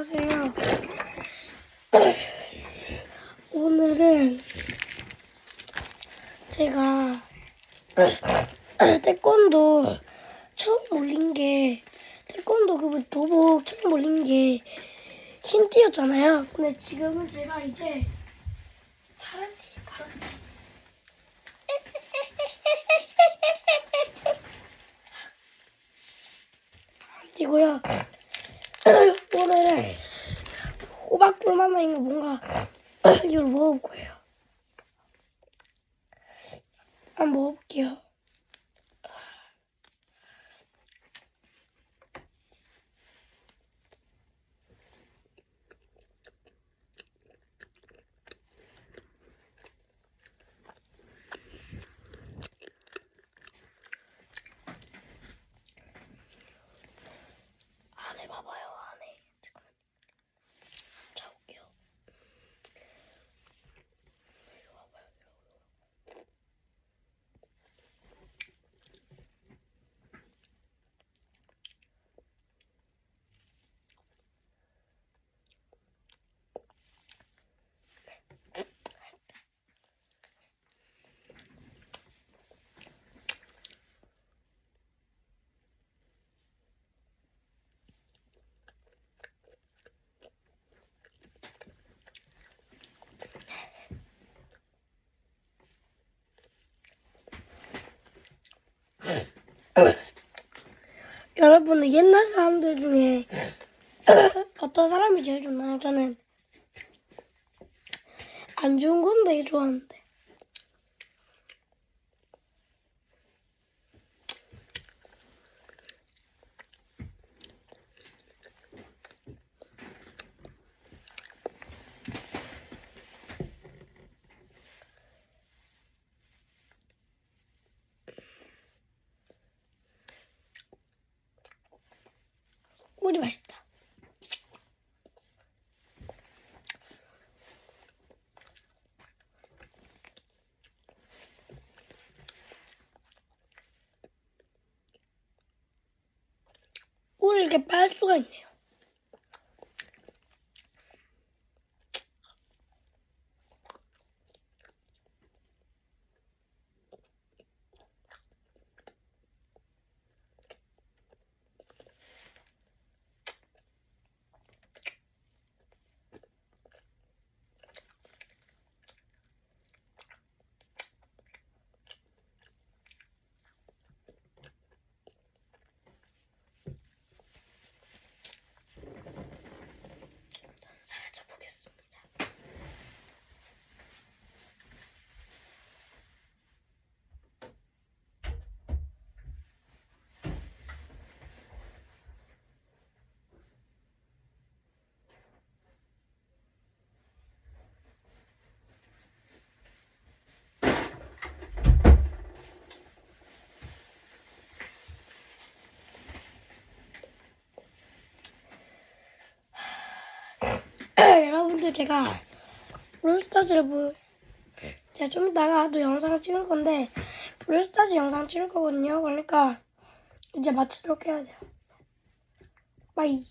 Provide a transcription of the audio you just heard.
안녕하세요. 오늘은 제가 태권도 처음 올린 게 태권도 그 도복 처음 올린 게 흰띠였잖아요. 근데 지금은 제가 이제 파란 띠, 파란 띠. 파란 띠고요. 오늘은 호박꿀 맛나는 거 뭔가 이걸 먹을 거예요. 한번 먹어볼게요. 안에 봐봐요, 안에. 지금. 잡을게요. 이리 와봐요, 이리 와봐요. 여러분은 옛날 사람들 중에 어떤 사람이 제일 좋나요? 저는 안 좋은 건 되게 좋아하는데. 꿀이 맛있다. 꿀을 이렇게 빨 수가 있네요. 여러분들 제가 브롤스타즈를 보 제가 좀 이따가 또 영상을 찍을 건데 브롤스타즈 영상 찍을 거거든요. 그러니까 이제 마치도록 해야 돼요. 바이.